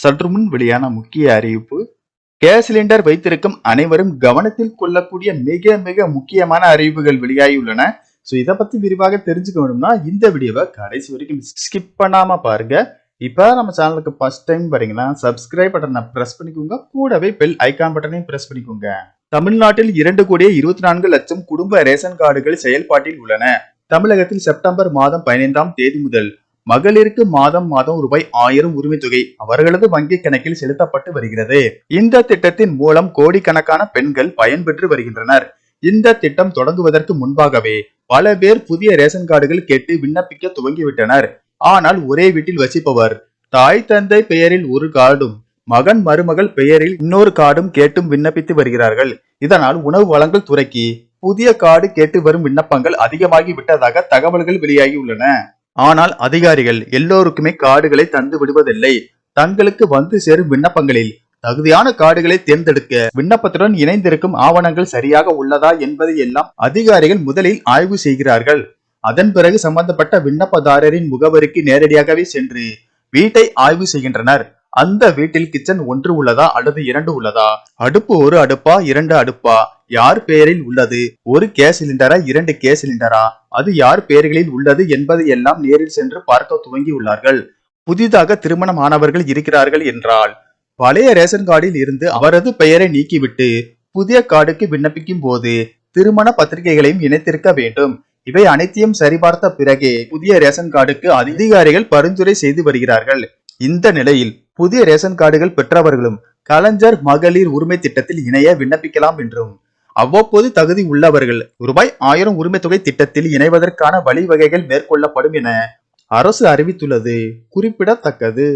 சற்று முன் வெளியான முக்கிய அறிவிப்பு கேஸ் சிலிண்டர் வைத்திருக்கும் அனைவரும் கவனத்தில் கொள்ளக்கூடிய மிக மிக முக்கியமான அறிவிப்புகள் வெளியாகியுள்ளன. ஸோ இதை பத்தி விரிவாக தெரிஞ்சுக்க வேணும்னா இந்த வீடியோவை கடைசி வரைக்கும் ஸ்கிப் பண்ணாம பாருங்க. இப்போ நம்ம சேனலுக்கு ஃபர்ஸ்ட் டைம் பாருங்கன்னா சப்ஸ்கிரைப் பட்டனை பிரஸ் பண்ணிக்கோங்க. கூடவே பெல் ஐகான் பட்டனையும் ப்ரெஸ் பண்ணிக்கோங்க. தமிழ்நாட்டில் இரண்டு கோடியே இருபத்தி நான்கு லட்சம் குடும்ப ரேஷன் கார்டுகள் செயல்பாட்டில் உள்ளன. தமிழகத்தில் செப்டம்பர் மாதம் பதினைந்தாம் தேதி முதல் மகளிருக்கு மாதம் மாதம் ரூபாய் ஆயிரம் உரிமை தொகை அவர்களது வங்கி கணக்கில் செலுத்தப்பட்டு வருகிறது. இந்த திட்டத்தின் மூலம் கோடிக்கணக்கான பெண்கள் பயன்பெற்று வருகின்றனர். இந்த திட்டம் தொடங்குவதற்கு முன்பாகவே பல பேர் புதிய ரேஷன் கார்டுகள் கேட்டு விண்ணப்பிக்க துவங்கிவிட்டனர். ஆனால் ஒரே வீட்டில் வசிப்பவர் தாய் தந்தை பெயரில் ஒரு கார்டும் மகன் மருமகள் பெயரில் இன்னொரு கார்டும் கேட்டும் விண்ணப்பித்து வருகிறார்கள். இதனால் உணவு வழங்கல் துறைக்கு புதிய கார்டு கேட்டு வரும் விண்ணப்பங்கள் அதிகமாகி விட்டதாக தகவல்கள் வெளியாகி உள்ளன ஆனால் அதிகாரிகள் எல்லோருக்குமே கார்டுகளை தந்து விடுவதில்லை. தங்களுக்கு வந்து சேரும் விண்ணப்பங்களில் தகுதியான கார்டுகளை தேர்ந்தெடுக்க விண்ணப்பத்துடன் இணைந்திருக்கும் ஆவணங்கள் சரியாக உள்ளதா என்பதை எல்லாம் அதிகாரிகள் முதலில் ஆய்வு செய்கிறார்கள். அதன் பிறகு சம்பந்தப்பட்ட விண்ணப்பதாரரின் முகவரிக்கு நேரடியாகவே சென்று வீட்டை ஆய்வு செய்கின்றனர். அந்த வீட்டில் கிச்சன் ஒன்று உள்ளதா அல்லது இரண்டு உள்ளதா? அடுப்பு ஒரு அடுப்பா? இரண்டு அடுப்பா? யார் பெயரில் உள்ளது? ஒரு கேஸ் சிலிண்டரா இரண்டு கேஸ் சிலிண்டரா? அது யார் பெயர்களில் உள்ளது என்பதை எல்லாம் நேரில் சென்று பார்க்க துவங்கியுள்ளார்கள். புதிதாக திருமணம் ஆனவர்கள் இருக்கிறார்கள் என்றால் பழைய ரேஷன் கார்டில் இருந்து அவரது பெயரை நீக்கிவிட்டு புதிய கார்டுக்கு விண்ணப்பிக்கும் போது திருமண பத்திரிகைகளையும் இணைத்திருக்க வேண்டும். இவை அனைத்தையும் சரிபார்த்த பிறகே புதிய ரேஷன் கார்டுக்கு அதிகாரிகள் பரிந்துரை செய்து வருகிறார்கள். இந்த நிலையில் புதிய ரேஷன் கார்டுகள் பெற்றவர்களும் கலைஞர் மகளிர் உரிமை திட்டத்தில் இணைய விண்ணப்பிக்கலாம் என்றும் அவ்வப்போது தகுதி உள்ளவர்கள் ரூபாய் ஆயிரம் உரிமை தொகை திட்டத்தில் இணைவதற்கான வழிவகைகள் மேற்கொள்ளப்படும் என அரசு அறிவித்துள்ளது. குறிப்பிடத்தக்கது.